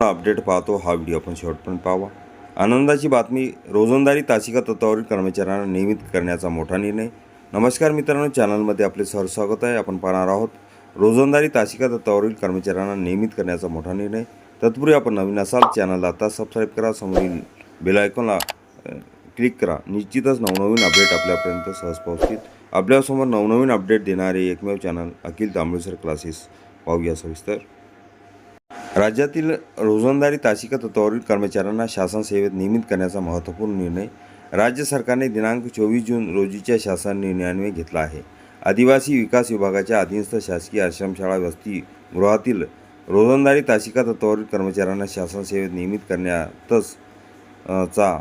Update पाहतो. हा video आपण शेवटपर्यंत पाहावा. आनंदाची बातमी रोजंदारी तासिका तत्वावरील कर्मचाऱ्यांना नियमित करण्याचा मोठा निर्णय. नमस्कार मित्रांनो चॅनलमध्ये आपले सर स्वागत आहे. आपण पाहणार आहोत रोजंदारी तासिका तत्वावरील कर्मचाऱ्यांना नियमित करण्याचा मोठा निर्णय. तत्पूर्वी आपण नवीन असाल चॅनलला आता सबस्क्राईब करा. समोरील बेल आयकॉनला क्लिक करा. निश्चितच नवनवीन अपडेट आपल्यापर्यंत सहज पोहोचतील. आपल्यासमोर नवनवीन अपडेट देणारे एकमेव चॅनल अखिल तांबळेसर क्लासेस पाहूया सविस्तर. राज्यातील रोजंदारी तासिका तत्वावरील कर्मचाऱ्यांना शासन सेवेत नियमित करण्याचा महत्त्वपूर्ण निर्णय राज्य सरकारने दिनांक चोवीस जून रोजीच्या शासन निर्णयान्वये घेतला आहे. आदिवासी विकास विभागाच्या अधीनस्थ शासकीय आश्रमशाळा वसतिगृहातील रोजंदारी तासिका तत्वावरील कर्मचाऱ्यांना शासन सेवेत नियमित करण्यातच चा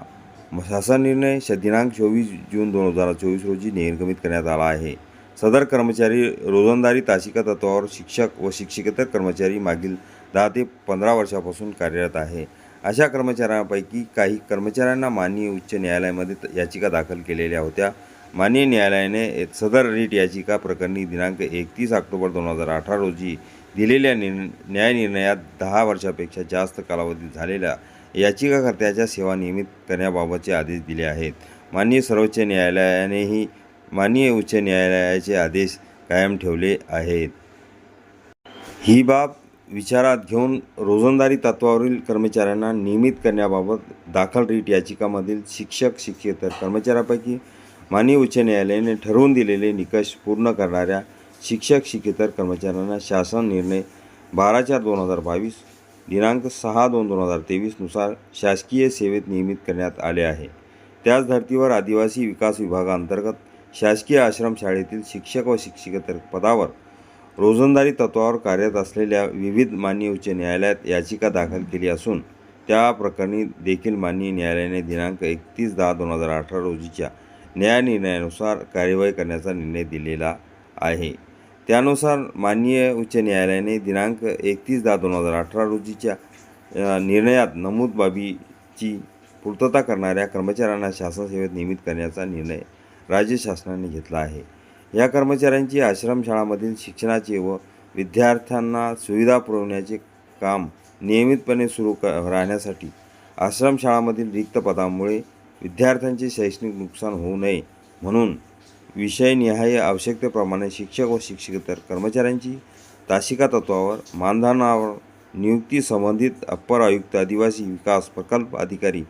शासन निर्णय श दिनांक चोवीस जून दोन हजार चोवीस रोजी निर्गमित करण्यात आला आहे. सदर कर्मचारी रोजंदारी तासिका तत्वावर शिक्षक व शिक्षकेतर कर्मचारी मागील दहा ते पंधरा वर्षापासून कार्यरत आहे. अशा कर्मचाऱ्यांपैकी काही कर्मचाऱ्यांना माननीय उच्च न्यायालयामध्ये याचिका दाखल केलेल्या होत्या. माननीय न्यायालयाने सदर रीट याचिका प्रकरणी दिनांक एकतीस ऑक्टोबर दोन हजार अठरा रोजी दिलेल्या निर् न्यायनिर्णयात दहा वर्षापेक्षा जास्त कालावधीत झालेल्या याचिकाकर्त्याच्या सेवा नियमित करण्याबाबतचे आदेश दिले आहेत. माननीय सर्वोच्च न्यायालयानेही माननीय उच्च न्यायालयाचे आदेश कायम ठेवले आहेत. ही बाब विचारात घेऊन रोजंदारी तत्वावरील कर्मचाऱ्यांना नियमित करण्याबाबत दाखल रीट याचिकामधील शिक्षक शिक्षकेतर कर्मचाऱ्यापैकी माननीय उच्च न्यायालयाने ठरवून दिलेले निकष पूर्ण करणाऱ्या शिक्षक शिक्षकेतर कर्मचाऱ्यांना शासन निर्णय बारा चार दोन हजार बावीस दिनांक सहा दोन दोन हजार तेवीसनुसार शासकीय सेवेत नियमित करण्यात आले आहे. त्याच धर्तीवर आदिवासी विकास विभागाअंतर्गत शासकीय आश्रमशाळेतील शिक्षक व शिक्षकेतर पदावर रोजंदारी तत्वावर कार्यरत असलेल्या विविध माननीय उच्च न्यायालयात याचिका दाखल केली असून त्या प्रकरणी देखील माननीय न्यायालयाने दिनांक एकतीस दहा दोन हजार अठरा रोजीच्या न्यायनिर्णयानुसार कार्यवाही करण्याचा निर्णय दिलेला आहे. त्यानुसार माननीय उच्च न्यायालयाने दिनांक एकतीस दहा दोन हजार अठरा रोजीच्या निर्णयात नमूद बाबीची पूर्तता करणाऱ्या कर्मचाऱ्यांना शासन सेवेत नियमित करण्याचा निर्णय राज्य शासनाने घेतला आहे. या कर्मचाऱ्यांची आश्रमशाळामधील शिक्षणाचे व विद्यार्थ्यांना सुविधा पुरवण्याचे काम नियमितपणे सुरू क राहण्यासाठी आश्रमशाळामधील रिक्त पदामुळे विद्यार्थ्यांचे शैक्षणिक नुकसान होऊ नये म्हणून विषयनिहाय आवश्यकतेप्रमाणे शिक्षक व शिक्षकेतर कर्मचाऱ्यांची तासिका तत्वावर मानधनावर नियुक्ती संबंधित अप्पर आयुक्त आदिवासी विकास प्रकल्प अधिकारी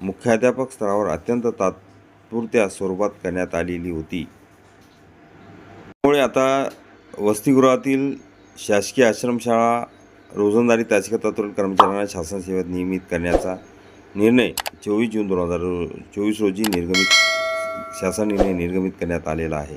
मुख्याध्यापक स्तरावर अत्यंत तात्पुरत्या स्वरूपात करण्यात आलेली होती. त्यामुळे आता वसतिगृहातील शासकीय आश्रमशाळा रोजंदारी तासिका कर्मचाऱ्यांना शासन सेवेत नियमित करण्याचा निर्णय चोवीस जून दोन हजार चोवीस रोजी निर्गमित शासन निर्णय निर्गमित करण्यात आलेला आहे.